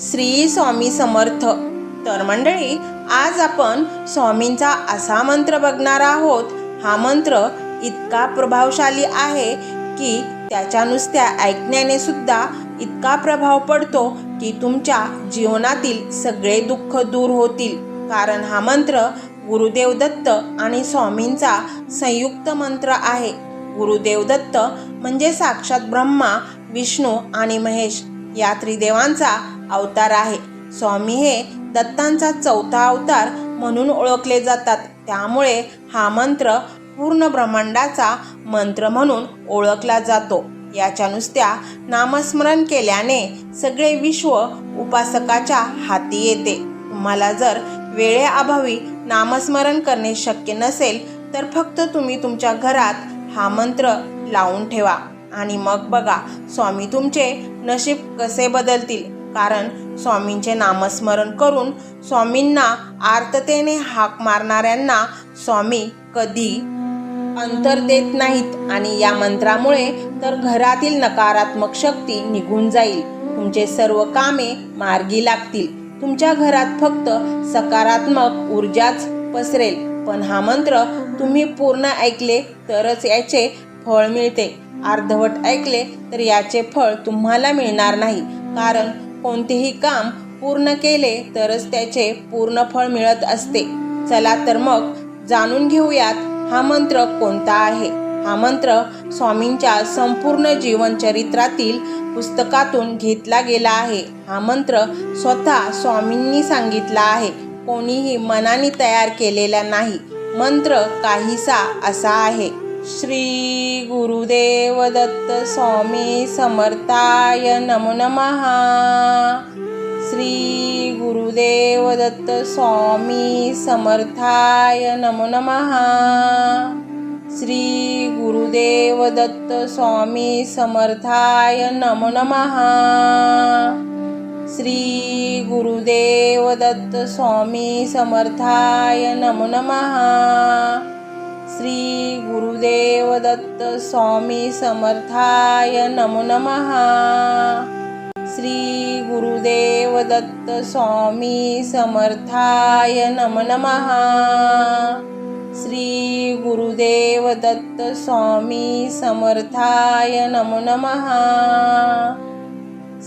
श्री स्वामी समर्थ. तर मंडळी आज आपण स्वामींचा असा मंत्र बघणार आहोत. हा मंत्र इतका प्रभावशाली आहे की त्याच्या नुसत्या ऐकण्याने सुद्धा इतका प्रभाव पडतो की तुमच्या जीवनातील सगळे दुःख दूर होतील. कारण हा मंत्र गुरुदेव दत्त आणि स्वामींचा संयुक्त मंत्र आहे. गुरुदेव दत्त म्हणजे साक्षात ब्रह्मा विष्णू आणि महेश या त्रिदेवांचा अवतार आहे. स्वामी हे दत्तांचा चौथा अवतार म्हणून ओळखले जातात. त्यामुळे हा मंत्र पूर्ण ब्रह्मांडाचा मंत्र म्हणून ओळखला जातो. याच्या नुसत्या नामस्मरण केल्याने सगळे विश्व उपासकाच्या हाती येते. तुम्हाला जर वेळेअभावी नामस्मरण करणे शक्य नसेल तर फक्त तुम्ही तुमच्या घरात हा मंत्र लावून ठेवा. आणि मग बघा स्वामी तुमचे नशीब कसे बदलतील. कारण स्वामींचे नामस्मरण करून स्वामींना आर्ततेने हाक मारणाऱ्यांना स्वामी कधी अंतर देत नाहीत आणि या मंत्रामुळे तर घरातील नकारात्मक शक्ती निघून जाईल. तुमचे सर्व कामे मार्गी लागतील. तुमच्या घरात फक्त सकारात्मक ऊर्जाच पसरेल. पण हा मंत्र तुम्ही पूर्ण ऐकले तरच याचे फळ मिळते. अर्धवट ऐकले तर याचे फळ तुम्हाला मिळणार नाही. कारण कोणतेही काम पूर्ण केले तरच त्याचे पूर्ण फळ मिळत असते. चला तर मग जाणून घेऊयात हा मंत्र कोणता आहे. हा मंत्र स्वामींच्या संपूर्ण जीवनचरित्रातील पुस्तकातून घेतला गेला आहे. हा मंत्र स्वतः स्वामींनी सांगितला आहे. कोणीही मनाने तयार केलेला नाही. मंत्र काहीसा असा आहे. श्री गुरुदेव दत्त स्वामी समर्थाय नमो नमहा श्री गुरुदेव दत्त स्वामी समर्थाय नमो नमहा श्री गुरुदेव दत्त स्वामी समर्थाय नमो नमहा श्री गुरुदेव दत्त स्वामी समर्थाय नमो नमहा श्री गुरुदेव दत्त स्वामी समर्थाय नमो नमः. श्री गुरुदेव दत्त स्वामी समर्थाय नमो नमः. श्री गुरुदेव दत्त स्वामी समर्थाय नमो नमः.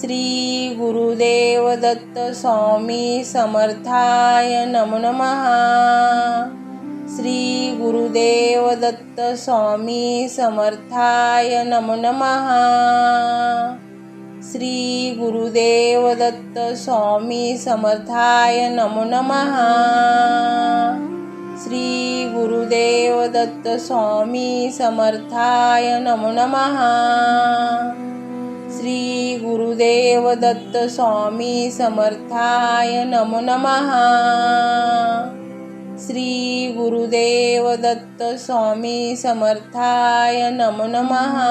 श्री गुरुदेव दत्त स्वामी समर्थाय नमो नमः. श्री गुरुदेव दत्त स्वामी समर्थाय नमो नमहा श्री गुरुदेव दत्त स्वामी समर्थाय नमो नमः. श्री गुरुदेव दत्त स्वामी समर्थाय नमो नमः. श्री गुरुदेव दत्त स्वामी समर्थाय नमो नमः. श्री गुरुदेव दत्त स्वामी समर्थाय नमो नमहा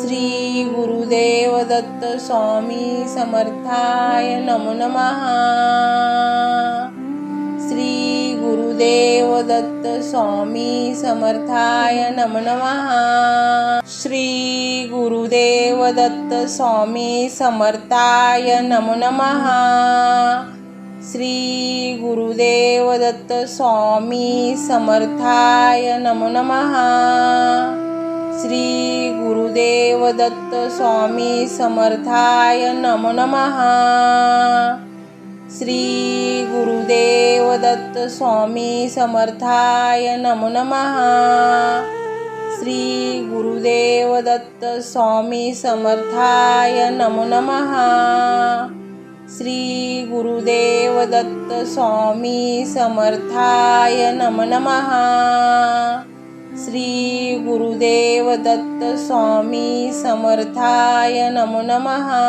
श्री गुरुदेव दत्त स्वामी समर्थाय नमो नमहा श्री गुरुदेव दत्त स्वामी समर्थाय नमो नमहा श्री गुरुदेव दत्त स्वामी समर्थाय नमो नमहा श्री गुरुदेव दत्त स्वामी समर्थाय नमो नमहा श्री गुरुदेव दत्त स्वामी समर्थाय नमो नमहा श्री गुरुदेव दत्त स्वामी समर्थाय नमो नमहा श्री गुरुदेव दत्त स्वामी समर्थाय नमो नमहा श्री गुरुदेव दत्त स्वामी समर्थाय नम नमहा श्री गुरुदेव दत्त स्वामी समर्थाय नमो नमहा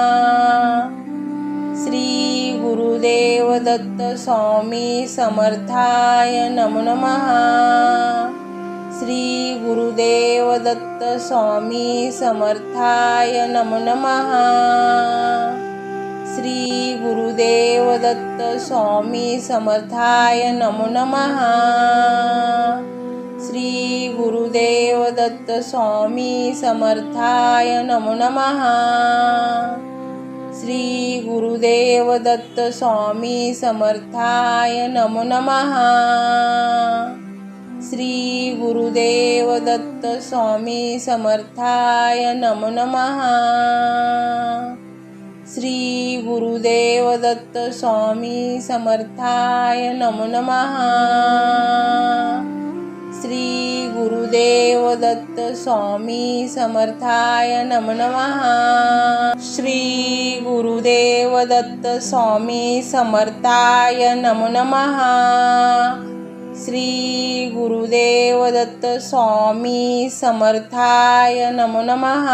श्री गुरुदेव दत्त स्वामी समर्थाय नमो नमहा श्री गुरुदेव दत्त स्वामी समर्थाय नमो नमहा श्री गुरुदेव दत्त स्वामी समर्थाय नमो नमः. श्री गुरुदेव दत्त स्वामी समर्थाय नमो नमः. श्री गुरुदेव दत्त स्वामी समर्थाय नमो नमः. श्री गुरुदेव दत्त स्वामी समर्थाय नमो नमः. श्री गुरुदेव दत्त स्वामी समर्थाय नमो नमः. श्री गुरुदेव दत्त स्वामी समर्थाय नमो नमः. श्री गुरुदेव दत्त स्वामी समर्थाय नमो नमः. श्री गुरुदेव दत्त स्वामी समर्थाय नमो नमः.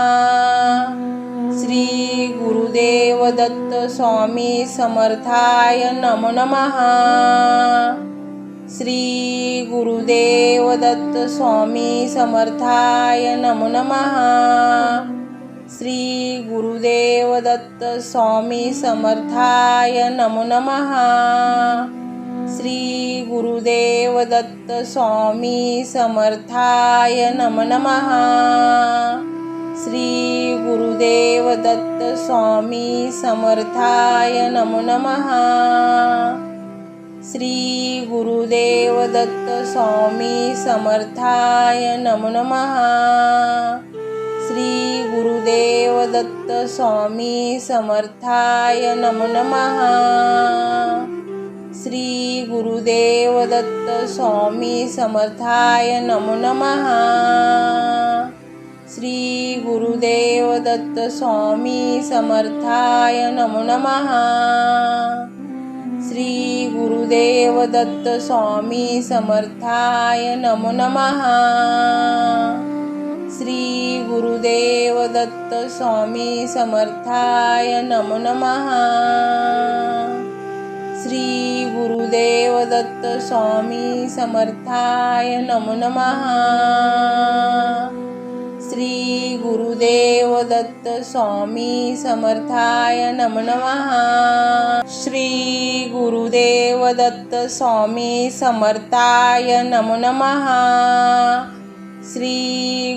दत्त स्वामी समर्थाय नमो नमः। श्री गुरुदेव दत्त स्वामी समर्थाय नमो नमः। श्री गुरुदेव दत्त स्वामी समर्थाय नमो नमः। श्री गुरुदेव दत्त स्वामी समर्थाय नमो नमः। श्री गुरुदेव दत्त स्वामी समर्थाय नमो नमः. श्री गुरुदेव दत्त स्वामी समर्थाय नमो नमः. श्री गुरुदेव दत्त स्वामी समर्थाय नमो नमः. श्री गुरुदेव दत्त स्वामी समर्थाय नमो नमः. श्री गुरुदेव दत्त स्वामी समर्थाय नमो नमः। श्री गुरुदेव दत्त स्वामी समर्थाय नमो नमः। श्री गुरुदेव दत्त स्वामी समर्थाय नमो नमः। श्री गुरुदेव दत्त स्वामी समर्थाय नमो नमः। श्री गुरुदेव दत्त स्वामी समर्थाय नमो नमः श्री गुरुदेव दत्त स्वामी समर्थाय नमो नमः श्री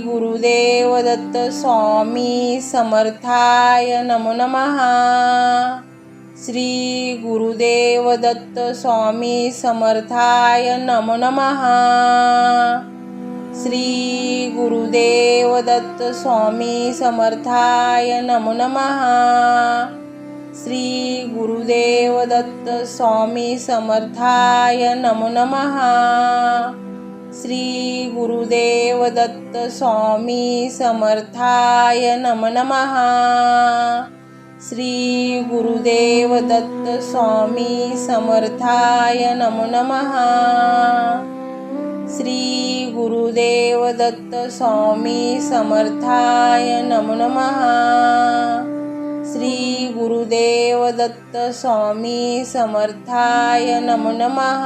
गुरुदेव दत्त स्वामी समर्थाय नमो नमः श्री गुरुदेव दत्त स्वामी समर्थाय नमो नमः सर्वदत्त दत्त स्वामी समर्थाय नमो नमः. श्री गुरुदेव दत्त स्वामी समर्थाय नमो नमः. श्री गुरुदेव दत्त स्वामी समर्थाय नमो नमः. श्री गुरुदेव दत्त स्वामी समर्थाय नमो नमः. श्री गुरुदेव दत्त स्वामी समर्थाय नमो नमः. श्री गुरुदेव दत्त स्वामी समर्थाय नमो नमः.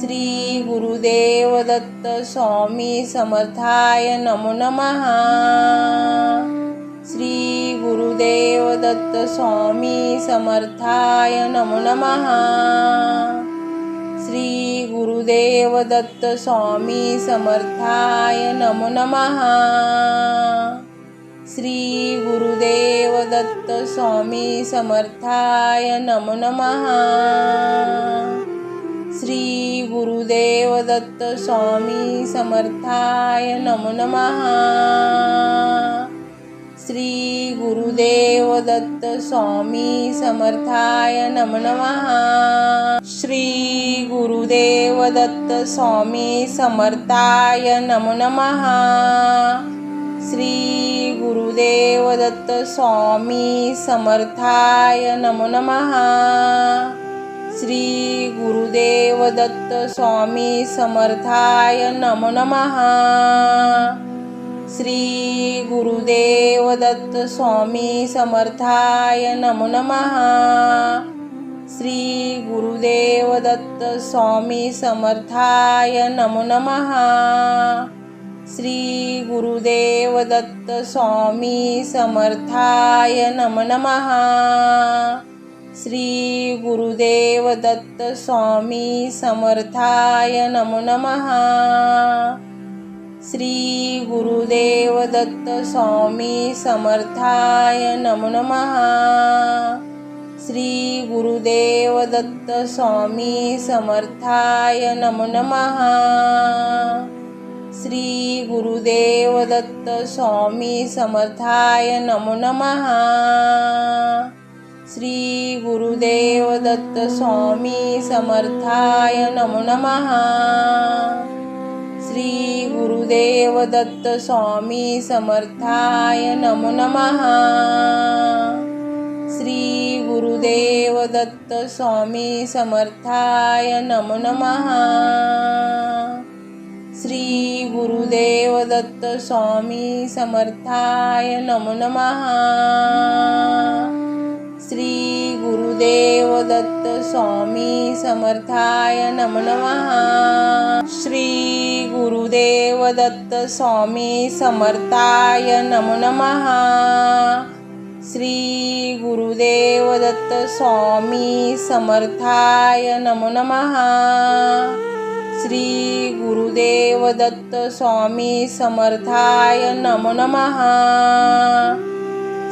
श्री गुरुदेव दत्त स्वामी समर्थाय नमो नमः. श्री गुरुदेव दत्त स्वामी समर्थाय नमो नमः. श्री गुरुदेव दत्त स्वामी समर्थाय नमो नमः. श्री गुरुदेव दत्त स्वामी समर्थाय नमो नमः. श्री गुरुदेव दत्त स्वामी समर्थाय नमो नमः. श्री गुरुदेव दत्त स्वामी समर्थाय नमो नमः श्री गुरुदेव दत्त स्वामी समर्थाय नमो नमः श्री गुरुदेव दत्त स्वामी समर्थाय नमो नमः श्री गुरुदेव दत्त स्वामी समर्थाय नमो नमः श्री गुरुदेव दत्त स्वामी समर्थाय नमो नमः. श्री गुरुदेव दत्त स्वामी समर्थाय नमो नमः. श्री गुरुदेव दत्त स्वामी समर्थाय नमो नमः. श्री गुरुदेव दत्त स्वामी समर्थाय नमो नमः. श्री गुरुदेव दत्त स्वामी समर्थाय नमो नमः. श्री गुरुदेव दत्त स्वामी समर्थाय नमो नमः. श्री गुरुदेव दत्त स्वामी समर्थाय नमो नमः. श्री गुरुदेव दत्त स्वामी समर्थाय नमो नमः. श्री गुरुदेव दत्त स्वामी समर्थाय नमो नमः। श्री गुरुदेव दत्त स्वामी समर्थाय नमो नमः। श्री गुरुदेव दत्त स्वामी समर्थाय नमो नमः। श्री गुरुदेव दत्त स्वामी समर्थाय नमो नमः. श्री गुरुदेव दत्त स्वामी समर्थाय नमो नमः. श्री गुरुदेव दत्त स्वामी समर्थाय नमो नमः. श्री गुरुदेव दत्त स्वामी समर्थाय नमो नमः.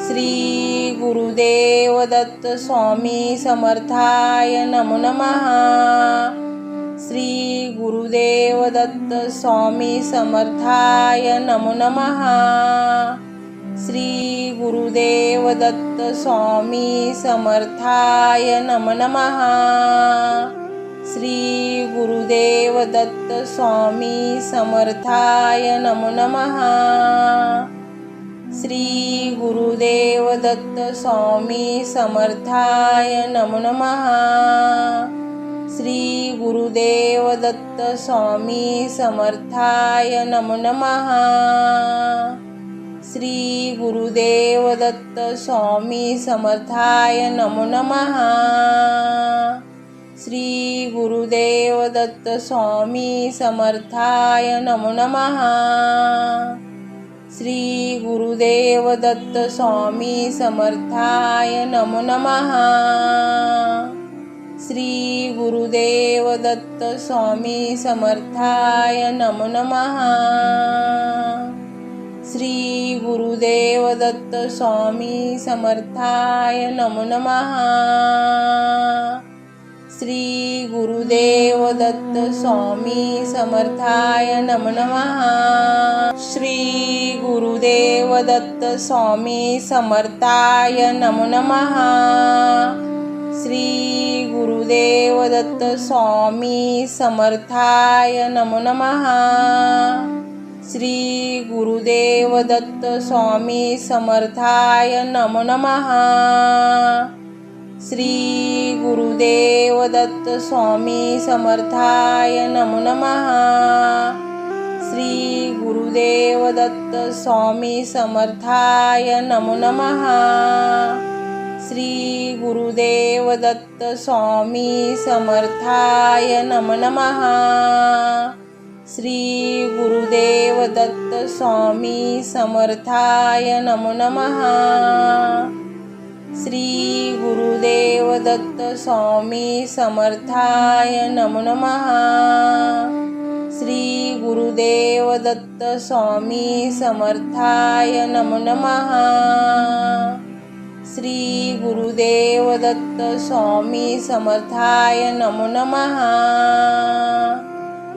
श्री गुरुदेव दत्त स्वामी समर्थाय नमो नमः. श्री गुरुदेव दत्त स्वामी समर्थाय नमो नमः. श्री गुरुदेव दत्त स्वामी समर्थाय नमो नमः. श्री गुरुदेव दत्त स्वामी समर्थाय नमो नमः. श्री गुरुदेव दत्त स्वामी समर्थाय नमो नमः. श्री गुरुदेव दत्त स्वामी समर्थाय नमो नमः. श्री गुरुदेव दत्त स्वामी समर्थाय नमो नमः. श्री गुरुदेव दत्त स्वामी समर्थाय नमो नमः. श्री गुरुदेव दत्त स्वामी समर्थाय नमो नमः. श्री गुरुदेव दत्त स्वामी समर्थाय नमो नमः. श्री गुरुदेव दत्त स्वामी समर्थाय नमो नमः. श्री गुरुदेव दत्त स्वामी समर्थाय नमो नमः श्री गुरुदेव दत्त स्वामी समर्थाय नमो नमः श्री गुरुदेव दत्त स्वामी समर्थाय नमो नमः श्री गुरुदेव दत्त स्वामी समर्थाय नमो नमः श्री गुरुदेव दत्त स्वामी समर्थाय नमो नमः. श्री गुरुदेव दत्त स्वामी समर्थाय नमो नमः. श्री गुरुदेव दत्त स्वामी समर्थाय नमो नमः. श्री गुरुदेव दत्त स्वामी समर्थाय नमो नमः. श्री गुरुदेव दत्त स्वामी समर्थाय नमो नमः. श्री गुरुदेव दत्त स्वामी समर्थाय नमो नमः. श्री गुरुदेव दत्त स्वामी समर्थाय नमो नमः.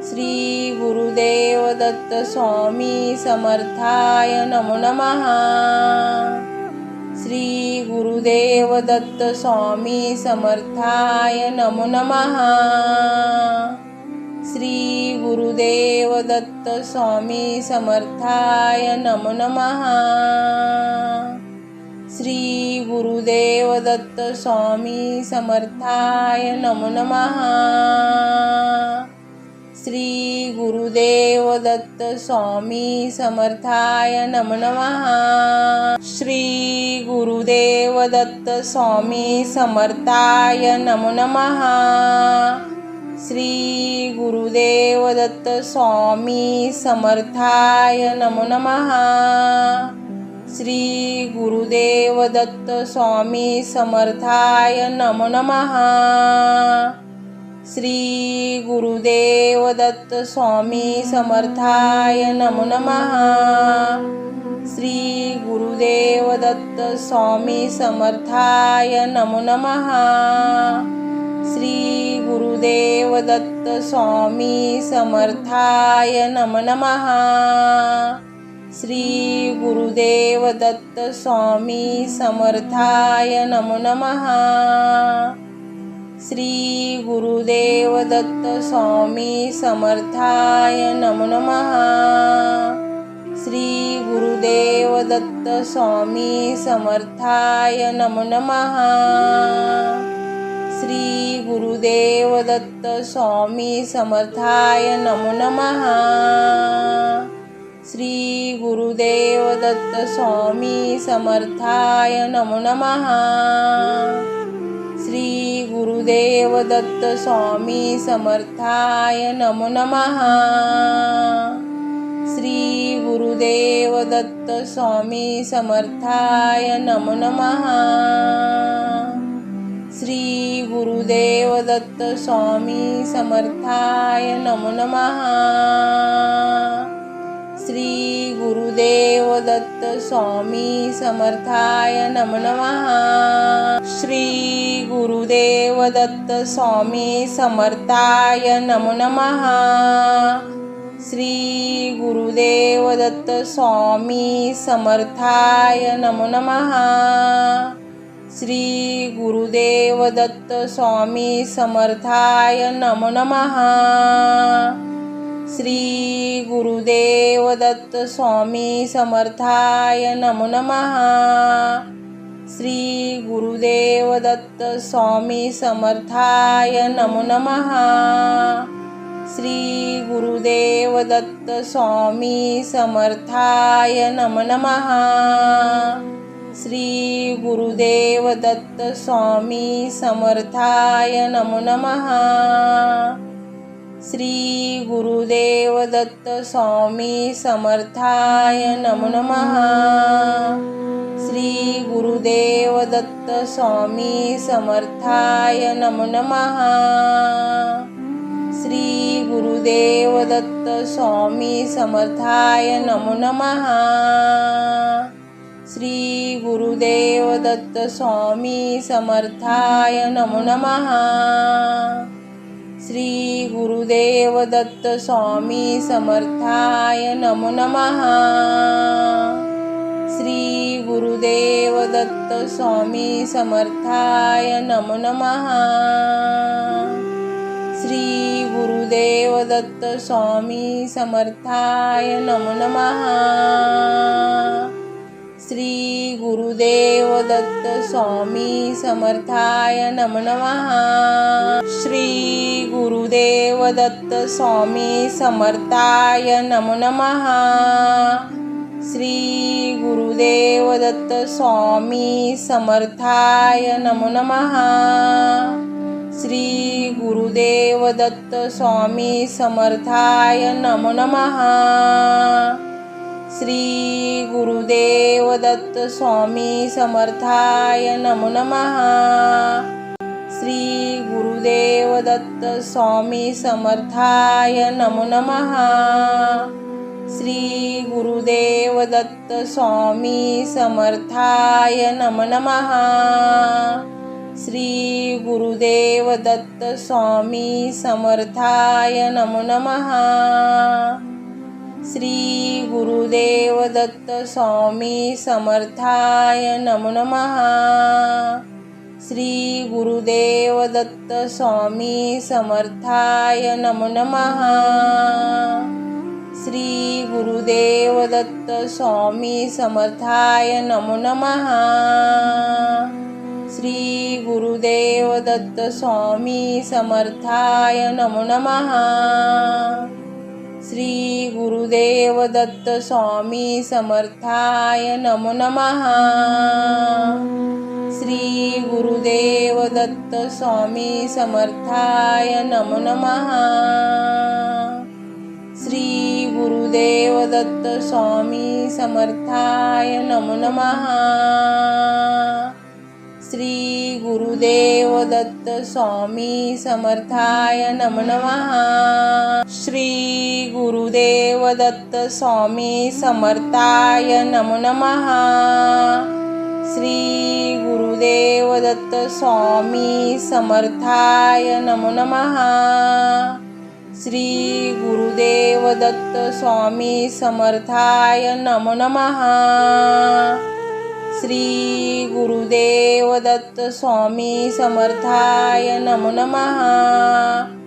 श्री गुरुदेव दत्त स्वामी समर्थाय नमो नमः. श्री गुरुदेव दत्त स्वामी समर्थाय नमो नमः. श्री गुरुदेव दत्त स्वामी समर्थाय नमो नमः. श्री गुरुदेव दत्त स्वामी समर्थाय नमो नमः. श्री गुरुदेव दत्त स्वामी समर्थाय नमो नमः श्री गुरुदेव दत्त स्वामी समर्थाय नमो नमः श्री गुरुदेव दत्त स्वामी समर्थाय नमो नमः श्री गुरुदेव दत्त स्वामी समर्थाय नमो नमः श्री गुरुदेव दत्त स्वामी समर्थाय नमो नमः. श्री गुरुदेव दत्त स्वामी समर्थाय नमो नमः. श्री गुरुदेव दत्त स्वामी समर्थाय नमो नमः. श्री गुरुदेव दत्त स्वामी समर्थाय नमो नमः. श्री गुरुदेव दत्त स्वामी समर्थाय नमो नमः। श्री गुरुदेव दत्त स्वामी समर्थाय नमो नमः। श्री गुरुदेव दत्त स्वामी समर्थाय नमो नमः। श्री गुरुदेव दत्त स्वामी समर्थाय नमो नमः। श्री गुरुदेव दत्त स्वामी समर्थाय नमो नमः. श्री गुरुदेव दत्त स्वामी समर्थाय नमो नमः. श्री गुरुदेव दत्त स्वामी समर्थाय नमो नमः. श्री गुरुदेव दत्त स्वामी समर्थाय नमो नमः. श्री गुरुदेव दत्त स्वामी समर्थाय नमो नमः. श्री गुरुदेव दत्त स्वामी समर्थाय नमो नमः. श्री गुरुदेव दत्त स्वामी समर्थाय नमो नमः. श्री गुरुदेव दत्त स्वामी समर्थाय नमो नमः. श्री गुरुदेव दत्त स्वामी समर्थाय नमो नमः. श्री गुरुदेव दत्त स्वामी समर्थाय नमो नमः. श्री गुरुदेव दत्त स्वामी समर्थाय नमो नमः. श्री गुरुदेव दत्त स्वामी समर्थाय नमो नमः. श्री गुरुदेव दत्त स्वामी समर्थाय नमो नमः. श्री गुरुदेव दत्त स्वामी समर्थाय नमो नमः. श्री गुरुदेव दत्त स्वामी समर्थाय नमो नमः. श्री गुरुदेव दत्त स्वामी समर्थाय नमो नमः. श्री गुरुदेव दत्त स्वामी समर्थाय नमो नमः. श्री गुरुदेव दत्त स्वामी समर्थाय नमो नमः. श्री गुरुदेव दत्त स्वामी समर्थाय नमो नमः. श्री गुरुदेव दत्त स्वामी समर्थाय नमो नमः. श्री गुरुदेव दत्त स्वामी समर्थाय नमो नमः. श्री गुरुदेव दत्त स्वामी समर्थाय नमो नमः. श्री गुरुदेव दत्त स्वामी समर्थाय नमो नमः. श्री गुरुदेव दत्त स्वामी समर्थाय नमो नमः. श्री गुरुदेव दत्त स्वामी समर्थाय नमो नमः. श्री गुरुदेव दत्त स्वामी समर्थाय नमो नमः. श्री गुरुदेव दत्त स्वामी समर्थाय नमो नमः. श्री गुरुदेव दत्त स्वामी समर्थाय नमो नमः. श्री गुरुदेव दत्त स्वामी समर्थाय नमो नमः. श्री गुरुदेव दत्त स्वामी समर्थाय नमो नमः. श्री गुरुदेव दत्त स्वामी समर्थाय नमो नमः. श्री गुरुदेव दत्त स्वामी समर्थाय नमो नमः. श्री गुरुदेव दत्त स्वामी समर्थाय नमो नमः. श्री गुरुदेव दत्त स्वामी समर्थाय नम नमः श्री गुरुदेव दत्त स्वामी समर्थाय नम नमः श्री गुरुदेव दत्त स्वामी समर्थाय नमो नमः श्री गुरुदेव दत्त स्वामी समर्थाय नमो नमः श्री गुरुदेव दत्त स्वामी समर्थाय नमो नमः.